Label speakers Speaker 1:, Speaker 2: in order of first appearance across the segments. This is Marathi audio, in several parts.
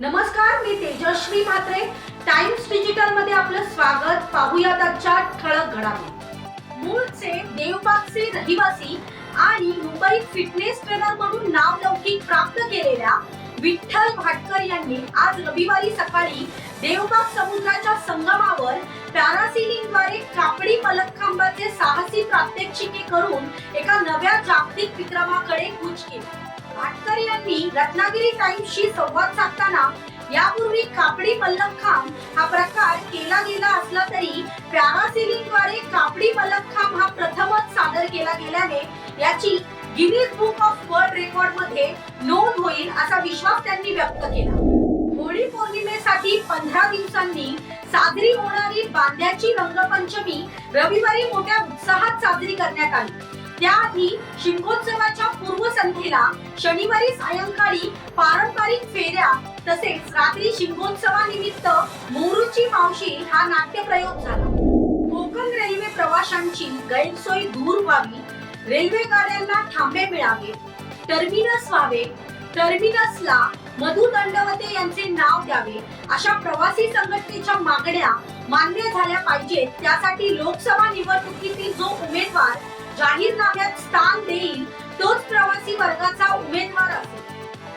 Speaker 1: नमस्कार मी तेजश्री म्हात्रे. टाइम्स डिजिटलमध्ये आपलं स्वागत. पाहूयात आजच्या ठळक घडामोडी. मूळचे देवबागचे रहिवासी आणि मुंबईत फिटनेस ट्रेनर म्हणून नाव लौकिक प्राप्त केलेल्या विठ्ठल भाटकर यांनी आज रविवारी सकाळी देवबाग समुद्राच्या संगमावर पॅरासिलिंगद्वारे कापडी मलखांबाचे साहसी प्रात्यक्षिके करून एका नव्या जागतिक विक्रमाकडे कूच केली. भाटकर यांनी रत्नागिरी टाइम्सशी संवाद साधताना यापूर्वी कापडी मल्लखांब हा प्रकार केला गेला असला तरी पॅरासिलिंगद्वारे कापडी मल्लखांब हा प्रथमच सादर केला गेल्याने याची गिनीज बुक ऑफ वर्ल्ड रेकॉर्डमध्ये नोंद होईल असा विश्वास त्यांनी व्यक्त केला. होळी पौर्णिमेसाठी पंधरा दिवसांनी साजरी होणारी बांद्याची रंगपंचमी रविवारी मोठ्या उत्साहात साजरी करण्यात आली. त्याआधी शिमगोत्सवाच्या पूर्वसंध्येला शनिवारी सायंकाळी पारंपरिक फेऱ्या तसेच रात्री शिमगोत्सवानिमित्त मोरूची मावशी हा नाट्यप्रयोग झाला. कोकण रेल्वे प्रवाशांची गैरसोय दूर व्हावी रेल्वे गाड्यांना थांबे मिळावे. टर्मिनस व्हावे. टर्मिनसला मधु दंडवते यांचे नाव द्यावे. अशा प्रवासी संघटनेच्या मागण्या मान्य झाल्या पाहिजेत. त्यासाठी लोकसभा निवडणुकीतील जो उमेदवार जाहीरनाम्यात स्थान देईल तोच प्रवासी वर्गाचा उमेदवार असेल.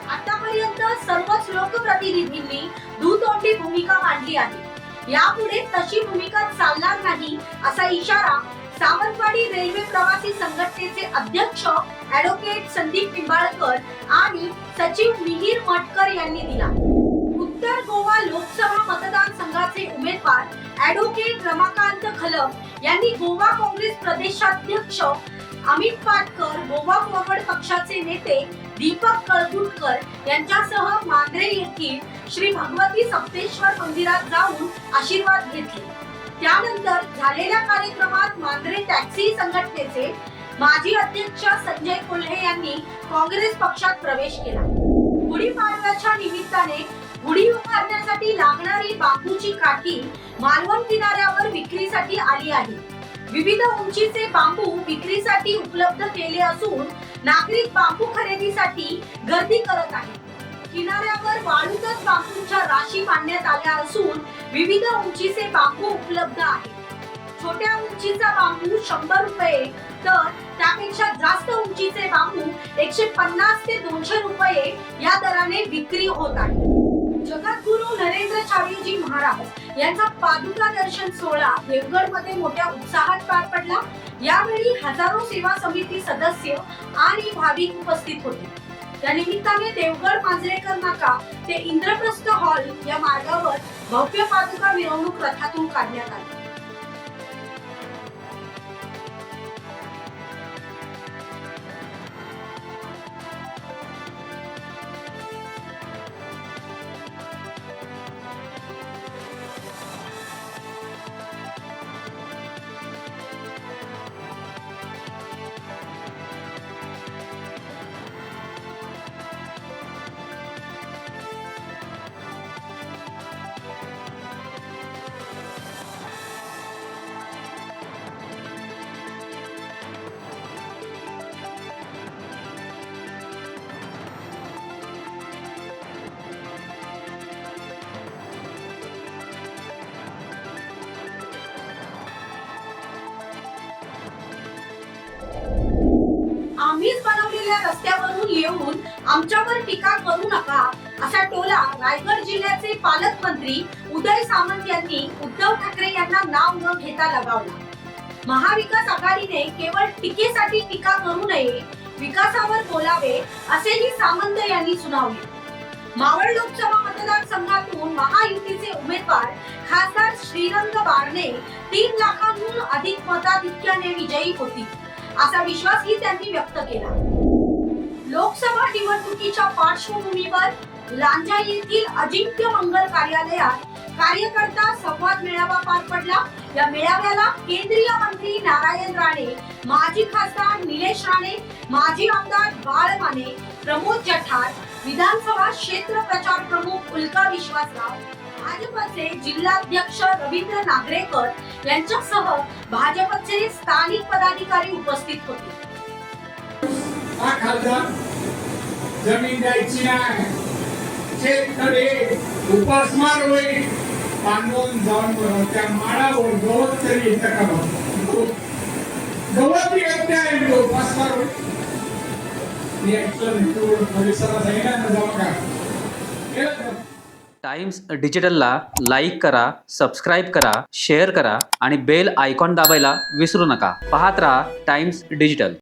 Speaker 1: आतापर्यंत सर्वच लोकप्रतिनिधींनी दुतोंडी भूमिका मांडली आहे. यापुढे तशी भूमिका चालणार नाही असा इशारा सावंतवाडी रेल्वे प्रवासी संघटनेचे अध्यक्ष ऍडव्होकेट संदीप निंबाळकर आणि सचिव मिहीर मटकर यांनी दिला. उत्तर गोवा लोकसभा मतदारसंघाचे उमेदवार ऍडव्होकेट रमाकांत खलम यांनी गोवा काँग्रेस प्रदेशाध्यक्ष अमित पाटकर गोवा फॉरवर्ड पक्षाचे नेते दीपक कळगुटकर यांच्यासह मांद्रे येथील श्री भगवती सप्तेश्वर मंदिरात जाऊन आशीर्वाद घेतले. त्यानंतर झालेल्या कार्यक्रमात मांद्रे टॅक्सी संघटनेचे माजी अध्यक्ष संजय कोल्हे यांनी काँग्रेस पक्षात प्रवेश केला. गुढीपाडव्याच्या निमित्ताने गुढी उभारण्यासाठी लागणारी बांबूची काठी मालवण किनाऱ्यावर विक्रीसाठी आली आहे. विविध उंचीचे बांबू विक्रीसाठी उपलब्ध केले असून नागरिक बांबू खरेदीसाठी गर्दी करत आहेत. किनाऱ्यावर वाळूतच बांबूच्या राशी मांडण्यात आल्या असून विविध उंचीचे बांबू उपलब्ध आहेत. छोट्या उंचीचा बांबू शंभर रुपये तर त्यापेक्षा जास्त उंचीचे बांबू एकशे पन्नास ते दोनशे रुपये या दराने विक्री होत आहे जगद्गुरु नरेंद्र छावेजी महाराज यांचा पादुका दर्शन सोहळा देवगडमध्ये मोठ्या उत्साहात पार पडला. यावेळी हजारो सेवा समिती सदस्य आणि भाविक उपस्थित होते. या निमित्ताने देवगड मांजरेकर नाका ते इंद्रप्रस्थ हॉल या मार्गावर भव्य पादुका मिरवणूक रथातून काढण्यात आली. आम्हीच रस्त्यावरून येऊन आमच्यावर टीका करू नका असा टोला रायगड जिल्ह्याचे पालकमंत्री उदय सामंत यांनी उद्धव ठाकरे यांना नाव न घेता लगावला. महाविकास आघाडीने केवळ टीकेसाठी टीका करू नये विकासावर बोलावे असेही सामंत यांनी सुनावले. मावळ लोकसभा मतदारसंघातून महायुतीचे उमेदवार खासदार श्रीरंग बारणे तीन लाखांहून अधिक मताधिक्याने विजयी होतील असा विश्वासही त्यांनी व्यक्त केला. लोकसभा निवडणुकीच्या पार्श्वभूमीवर लांजा येथील अजिंक्य मंगल कार्यालयात कार्यकर्ता संवाद मेळावा पार पडला. या मेळाव्याला केंद्रीय मंत्री नारायण राणे माजी खासदार निलेश राणे माजी आमदार बाळ माने प्रमोद जठार विधानसभा क्षेत्र प्रचार प्रमुख उल्का विश्वासराव भाजपचे जिल्हाध्यक्ष रवींद्र नागरेकर यांच्यासह भाजपचे स्थानिक पदाधिकारी उपस्थित होते.
Speaker 2: हा खासदार जमीन द्यायची नाही. शेतकडे उपासमार होईल. पांडवन जाऊन बरोबर त्या माळावर गवत तरी येतं का बघ गवत येत नाही तो उपासमार होई मी ऐकलं परिसरात आहे ना जाऊ का? गेलं का?
Speaker 3: टाइम्स डिजिटलला लाईक करा सबस्क्राईब करा शेअर करा आणि बेल आयकॉन दाबायला विसरू नका. पाहत राहा टाइम्स डिजिटल.